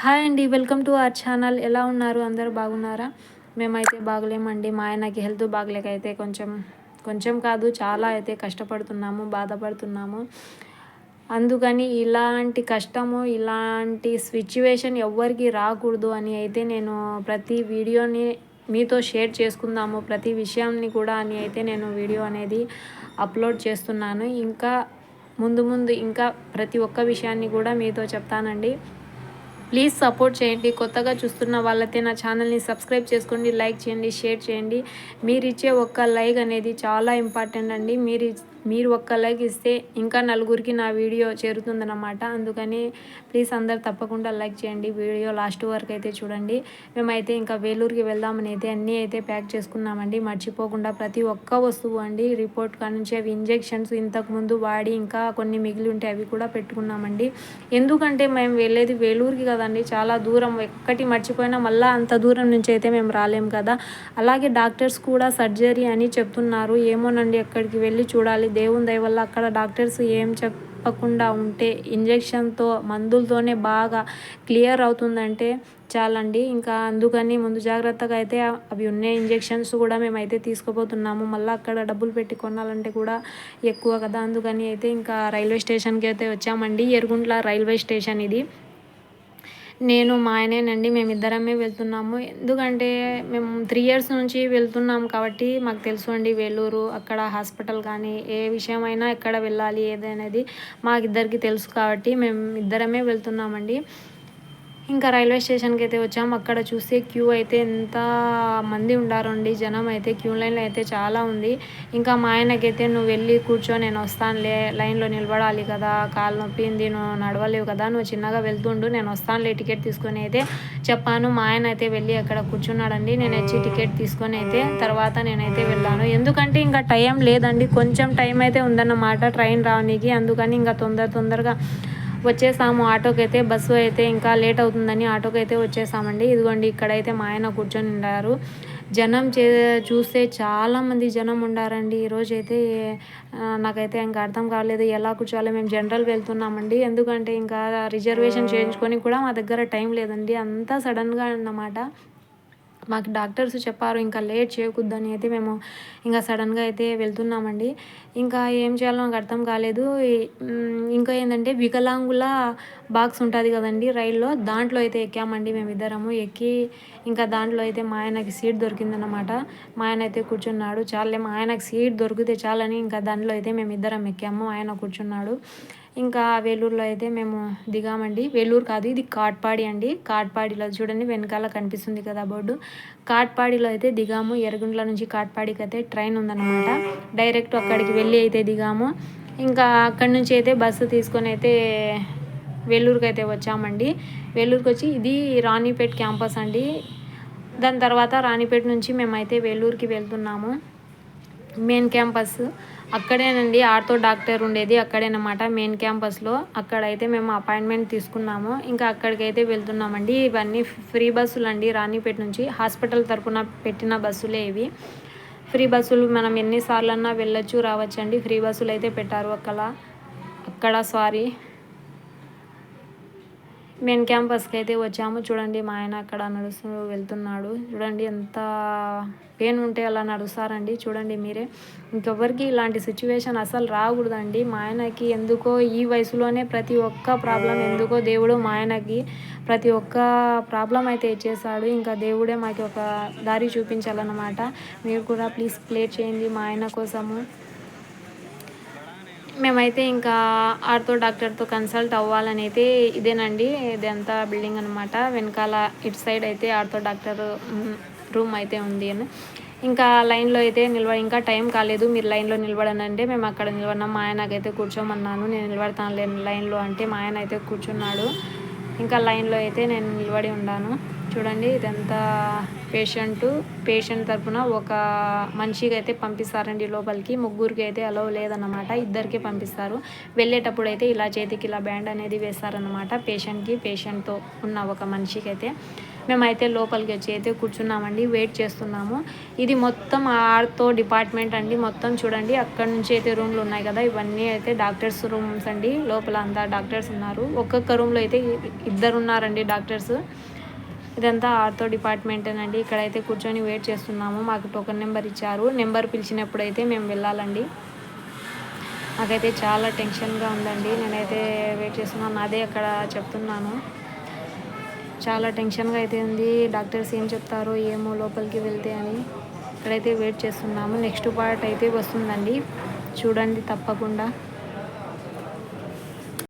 Hi అండి welcome to our channel. ఎలా ఉన్నారు? అందరూ బాగున్నారా? మేమైతే బాగలేమండి. మా ఆయనకి హెల్త్ బాగలేక అయితే కొంచెం కొంచెం కాదు చాలా అయితే కష్టపడుతున్నాము బాధపడుతున్నాము. అందుకని ఇలాంటి కష్టము ఇలాంటి సిచ్యువేషన్ ఎవ్వరికి రాకూడదు అని అయితే నేను ప్రతి వీడియోని మీతో షేర్ చేసుకుందాము. ప్రతి విషయాన్ని కూడా అని అయితే నేను వీడియో అనేది అప్లోడ్ చేస్తున్నాను. ఇంకా ముందు ముందు ఇంకా ప్రతి ఒక్క విషయాన్ని కూడా మీతో చెప్తానండి. ప్లీజ్ సపోర్ట్ చేయండి. కొత్తగా చూస్తున్న వాళ్ళతే నా ఛానల్ని సబ్స్క్రైబ్ చేసుకోండి లైక్ చేయండి షేర్ చేయండి. మీరు ఇచ్చే ఒక్క లైక్ అనేది చాలా ఇంపార్టెంట్ అండి. మీరు మీరు ఒక్క లైక్ ఇస్తే ఇంకా నలుగురికి నా వీడియో చేరుతుందన్నమాట. అందుకని ప్లీజ్ అందరు తప్పకుండా లైక్ చేయండి. వీడియో లాస్ట్ వరకు అయితే చూడండి. మేమైతే ఇంకా వేలూరుకి వెళ్దామని అయితే అన్నీ అయితే ప్యాక్ చేసుకున్నామండి. మర్చిపోకుండా ప్రతి ఒక్క వస్తువు అండి. రిపోర్ట్ కానుంచి అవి ఇంజెక్షన్స్ ఇంతకుముందు వాడి ఇంకా కొన్ని మిగిలి ఉంటే అవి కూడా పెట్టుకున్నామండి. ఎందుకంటే మేము వెళ్ళేది వేలూరుకి కదండి. చాలా దూరం. ఎక్కటి మర్చిపోయినా మళ్ళీ అంత దూరం నుంచి అయితే మేము రాలేం కదా. అలాగే డాక్టర్స్ కూడా సర్జరీ అని చెప్తున్నారు. ఏమోనండి ఎక్కడికి వెళ్ళి చూడాలి. దేవుని దయ వల్ల అక్కడ డాక్టర్స్ ఏం చెప్పకుండా ఉంటే ఇంజెక్షన్తో మందులతోనే బాగా క్లియర్ అవుతుందంటే చాలండి. ఇంకా అందుకని ముందు జాగ్రత్తగా అయితే అవి ఉన్నాయి ఇంజెక్షన్స్ కూడా మేమైతే తీసుకుపోతున్నాము మళ్ళీ అక్కడ డబ్బులు పెట్టి కొనాలంటే కూడా ఎక్కువ కదా. అందుకని అయితే ఇంకా రైల్వే స్టేషన్కి అయితే వచ్చామండి. ఎరుగుంట్ల రైల్వే స్టేషన్ ఇది. నేను మా ఆయనేనండి మేమిద్దరమే వెళ్తున్నాము. ఎందుకంటే మేము త్రీ ఇయర్స్ నుంచి వెళ్తున్నాం కాబట్టి మాకు తెలుసు అండి వేలూరు అక్కడ హాస్పిటల్ కానీ ఏ విషయమైనా ఎక్కడ వెళ్ళాలి ఏదనేది మాకిద్దరికి తెలుసు కాబట్టి మేము ఇద్దరమే వెళ్తున్నామండి. ఇంకా రైల్వే స్టేషన్కి అయితే వచ్చాము అక్కడ చూస్తే క్యూ అయితే ఎంత మంది ఉండారండి జనం అయితే క్యూ లైన్లో అయితే చాలా ఉంది. ఇంకా మా ఆయనకైతే నువ్వు వెళ్ళి కూర్చో నేను వస్తానులే. లైన్లో నిలబడాలి కదా. కాలు నొప్పింది నువ్వు నడవలేవు కదా. నువ్వు చిన్నగా వెళ్తుండు నేను వస్తానులే టికెట్ తీసుకొని అయితే చెప్పాను. మా ఆయన అయితే వెళ్ళి అక్కడ కూర్చున్నాడండి. నేను వచ్చి టికెట్ తీసుకొని అయితే తర్వాత నేనైతే వెళ్ళాను ఎందుకంటే ఇంకా టైం లేదండి. కొంచెం టైం అయితే ఉందన్నమాట ట్రైన్ రావడానికి. అందుకని ఇంకా తొందర తొందరగా వచ్చేసాము. ఆటోకి అయితే బస్సు అయితే ఇంకా లేట్ అవుతుందని ఆటోకి అయితే వచ్చేసామండి. ఇదిగోండి ఇక్కడైతే మా ఆయన కూర్చొని ఉన్నారు జనం చే చూస్తే చాలామంది జనం ఉండారండి. ఈరోజు అయితే నాకైతే ఇంకా అర్థం కాలేదు ఎలా కూర్చోవాలి. మేము జనరల్ వెళ్తున్నామండి. ఎందుకంటే ఇంకా రిజర్వేషన్ చేయించుకొని కూడా మా దగ్గర టైం లేదండి. అంతా సడన్గా అన్నమాట. మాకు డాక్టర్స్ చెప్పారు ఇంకా లేట్ చేయకూడదని అయితే మేము ఇంకా సడన్గా అయితే వెళ్తున్నామండి. ఇంకా ఏం చేయాలో నాకు అర్థం కాలేదు. ఇంకా ఏంటంటే వికలాంగుల బాక్స్ ఉంటుంది కదండి రైల్లో దాంట్లో అయితే ఎక్కామండి మేమిద్దరము. ఎక్కి ఇంకా దాంట్లో అయితే మా ఆయనకి సీట్ దొరికిందనమాట మా ఆయన అయితే కూర్చున్నాడు. చాలే మా ఆయనకి సీట్ దొరికితే చాలని ఇంకా దాంట్లో అయితే మేము ఇద్దరం ఎక్కాము. ఆయన కూర్చున్నాడు. ఇంకా వేలూరులో అయితే మేము దిగామండి. వేలూరు కాదు ఇది కాట్పాడి అండి. కాట్పాడిలో చూడండి వెనకాల కనిపిస్తుంది కదా బోర్డు. కాట్పాడిలో అయితే దిగాము. ఎరగుండ్ల నుంచి కాట్పాడికి అయితే ట్రైన్ ఉందన్నమాట. డైరెక్ట్ అక్కడికి వెళ్ళి అయితే దిగాము. ఇంకా అక్కడి నుంచి అయితే బస్సు తీసుకొని అయితే వేలూరుకి అయితే వచ్చామండి. వేలూరుకి వచ్చి ఇది రాణిపేట్ క్యాంపస్ అండి. దాని తర్వాత రాణిపేట నుంచి మేమైతే వేలూరుకి వెళ్తున్నాము. Main campus. అక్కడేనండి ఆర్థో డాక్టర్ ఉండేది అక్కడేనమాట మెయిన్ క్యాంపస్లో. అక్కడైతే మేము అపాయింట్మెంట్ తీసుకున్నాము. ఇంకా అక్కడికైతే వెళ్తున్నామండి. ఇవన్నీ ఫ్రీ బస్సులు అండి రాణిపేట నుంచి. హాస్పిటల్ తరఫున పెట్టిన బస్సులే ఇవి. ఫ్రీ బస్సులు మనం ఎన్నిసార్లు అన్నా వెళ్ళొచ్చు రావచ్చండి. ఫ్రీ బస్సులు అయితే పెట్టారు అక్కడ. అక్కడ సారీ. మెయిన్ క్యాంపస్కి అయితే వచ్చాము. చూడండి మా ఆయన అక్కడ నడుస్తూ వెళ్తున్నాడు. చూడండి ఎంత పెయిన్ ఉంటే అలా నడుస్తారండి. చూడండి మీరే. ఇంకెవ్వరికి ఇలాంటి సిచ్యువేషన్ అసలు రాకూడదండి. మా ఆయనకి ఎందుకో ఈ వయసులోనే ప్రతి ఒక్క ప్రాబ్లం ఎందుకో దేవుడు మా ఆయనకి ప్రతి ఒక్క ప్రాబ్లం అయితే ఇచ్చేసాడు ఇంకా దేవుడే మాకు ఒక దారి చూపించాలన్నమాట. మీరు కూడా ప్లీజ్ ప్లే చేయండి మా ఆయన కోసము. మేమైతే ఇంకా ఆర్తో డాక్టర్తో కన్సల్ట్ అవ్వాలని అయితే ఇదేనండి. ఇదంతా బిల్డింగ్ అనమాట వెనకాల ఇటు సైడ్ అయితే ఆర్తో డాక్టర్ రూమ్ అయితే ఉంది అని. ఇంకా లైన్లో అయితే నిల్వ ఇంకా టైం కాలేదు. మీరు లైన్లో నిలబడనంటే మేము అక్కడ నిలబడినాం. మా ఆయనకైతే కూర్చోమన్నాను. నేను నిలబడతాను లేని లైన్లో అంటే మా ఆయన అయితే కూర్చున్నాడు. ఇంకా లైన్లో అయితే నేను నిలబడి ఉన్నాను. చూడండి ఇదంతా పేషెంట్ పేషెంట్ తరపున ఒక మనిషికి అయితే పంపిస్తారండి. లోపలికి ముగ్గురికి అయితే అలో లేదన్నమాట. ఇద్దరికి పంపిస్తారు. వెళ్ళేటప్పుడు అయితే ఇలా చేతికి ఇలా బ్యాండ్ అనేది వేస్తారనమాట పేషెంట్కి పేషెంట్తో ఉన్న ఒక మనిషికి అయితే మేమైతే లోపలికి వచ్చి అయితే కూర్చున్నామండి. వెయిట్ చేస్తున్నాము. ఇది మొత్తం ఆర్తో డిపార్ట్మెంట్ అండి. మొత్తం చూడండి. అక్కడ నుంచి అయితే రూమ్లు ఉన్నాయి కదా. ఇవన్నీ అయితే డాక్టర్స్ రూమ్స్ అండి. లోపల అంతా డాక్టర్స్ ఉన్నారు. ఒక్కొక్క రూమ్లో అయితే ఇద్దరు ఉన్నారండి డాక్టర్స్. ఇదంతా ఆర్తో డిపార్ట్మెంటేనండి. ఇక్కడైతే కూర్చొని వెయిట్ చేస్తున్నాము. మాకు టోకెన్ నెంబర్ ఇచ్చారు. నెంబర్ పిలిచినప్పుడు అయితే మేము వెళ్ళాలండి. నాకైతే చాలా టెన్షన్గా ఉందండి. నేనైతే వెయిట్ చేస్తున్నాను. అదే అక్కడ చెప్తున్నాను. చాలా టెన్షన్గా అయితే ఉంది. డాక్టర్స్ ఏం చెప్తారో ఏమో లోపలికి వెళ్తే అని. ఇక్కడైతే వెయిట్ చేస్తున్నాము. నెక్స్ట్ పార్ట్ అయితే వస్తుందండి. చూడండి తప్పకుండా.